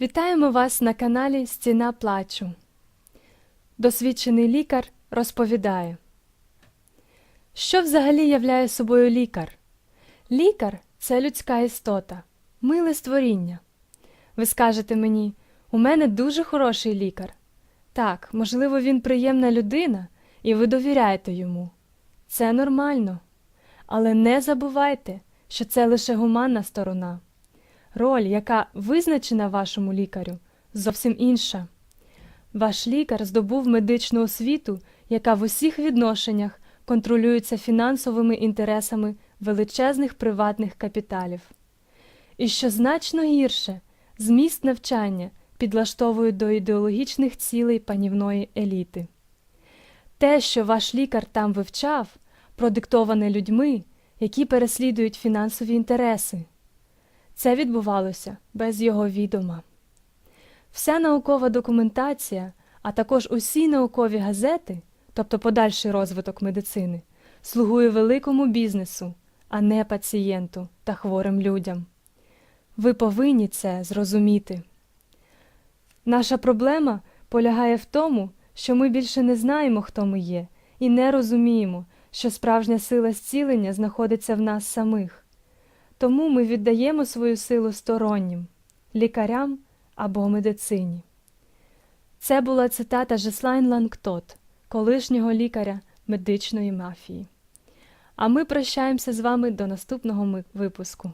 Вітаємо вас на каналі Стіна плачу. Досвідчений лікар розповідає, що взагалі являє собою лікар? Лікар це людська істота, миле створіння. Ви скажете мені, у мене дуже хороший лікар. Так, можливо, він приємна людина, і ви довіряєте йому. Це нормально. Але не забувайте, що це лише гуманна сторона. Роль, яка визначена вашому лікарю, зовсім інша. Ваш лікар здобув медичну освіту, яка в усіх відношеннях контролюється фінансовими інтересами величезних приватних капіталів. І що значно гірше, зміст навчання підлаштовують до ідеологічних цілей панівної еліти. Те, що ваш лікар там вивчав, продиктоване людьми, які переслідують фінансові інтереси. Це відбувалося без його відома. Вся наукова документація, а також усі наукові газети, тобто подальший розвиток медицини, слугує великому бізнесу, а не пацієнту та хворим людям. Ви повинні це зрозуміти. Наша проблема полягає в тому, що ми більше не знаємо, хто ми є, і не розуміємо, що справжня сила зцілення знаходиться в нас самих. Тому ми віддаємо свою силу стороннім лікарям або медицині. Це була цитата Жеслайн Лангтот, колишнього лікаря медичної мафії. А ми прощаємося з вами до наступного випуску.